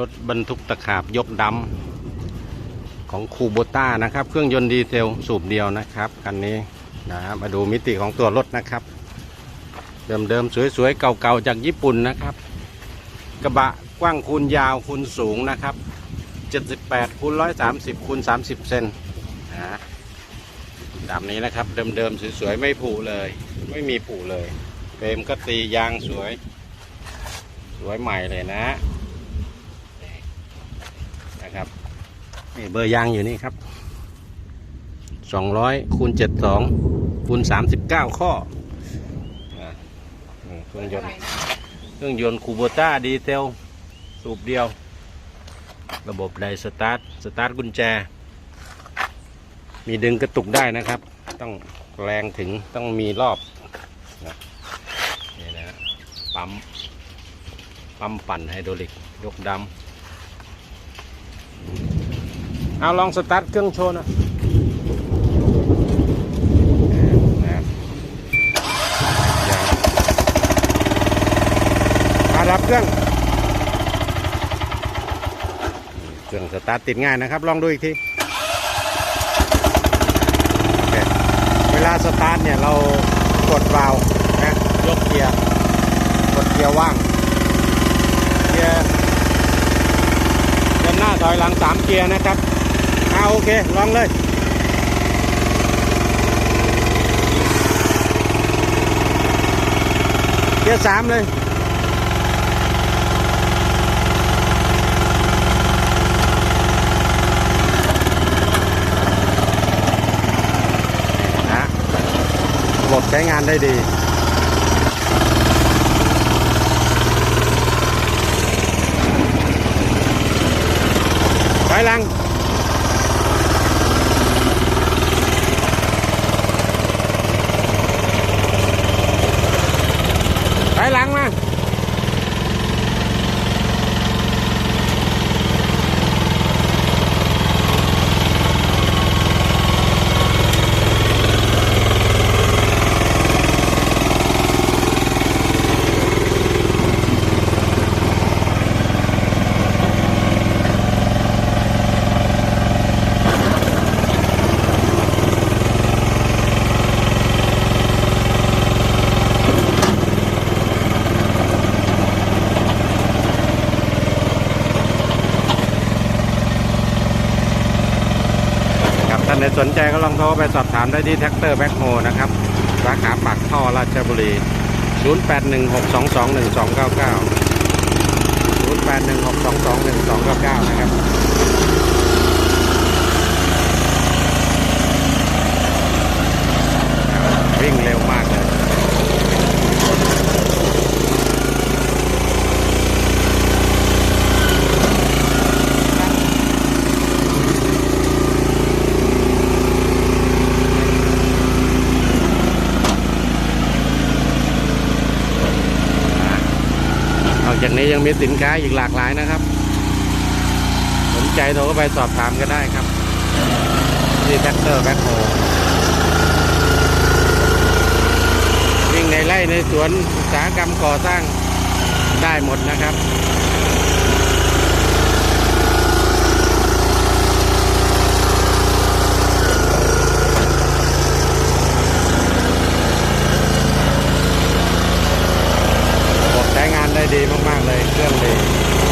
รถบรรทุกตะขาบยกดำของคูโบต้านะครับ เครื่องยนต์ดีเซลสูบเดียวนะครับคันนี้นะมาดูมิติของตัวรถนะครับ เดิมๆสวยๆเก่าๆจากญี่ปุ่นนะครับ กระบะกว้างคูณยาวคูณสูงนะครับ 78คูณ130คูณ30 เซนนะตามนี้นะครับเดิมๆสวยๆไม่ผุเลย ไม่มีผุเลยเฟรมก็ตียางสวย สวยใหม่เลยนะนะครับ นี่เบอร์ยางอยู่นี่ครับ200คูณ72คูณ39ข้อนะอืมเครื่องยนต์เครื่องยนต์คูโบต้าดีเซลสูบเดียว ระบบไดสตาร์ทสตาร์ทกุญแจ มีดึงกระตุกได้นะครับ ต้องแรงถึงต้องมีรอบนะนี่นะฮะปั๊มปั๊มปั่นไฮดรอลิกยกดำ เอาลองสตาร์ทเครื่องโชว์หนะนะครับมารับเครื่อง เครื่องสตาร์ทติดง่ายนะครับ ลองดูอีกทีโอเคเวลาสตาร์ทเนี่ยเรากดวาล์วนะยกเกียร์ กดเกียร์ว่าง เกียร์เดินหน้าถอยหลังสามเกียร์นะครับ เอาโอเคลองเลยเกียร์สามเลย นะระบบใช้งานได้ดี ถ อยหลังถอยหลังมา นใดสนใจก็ลองโทรไปสอบถามได้ที่แท็กเตอร์แบ็คโฮนะครับ สาขาปากท่อราชบุรี 0816221299 0816221299 นะครับ วิ่งเร็วมากเลย น อกจากนี้ยังมีสินค้าอีกหลากหลายนะครับ สนใจโทรเข้าไปสอบถามก็ได้ครับ ที่แท็กเตอร์แบ็คโฮวิ่งในไร่ในสวนอุตสาหกรรมก่อสร้างได้หมดนะครับ มากๆเลยเครื่องเลย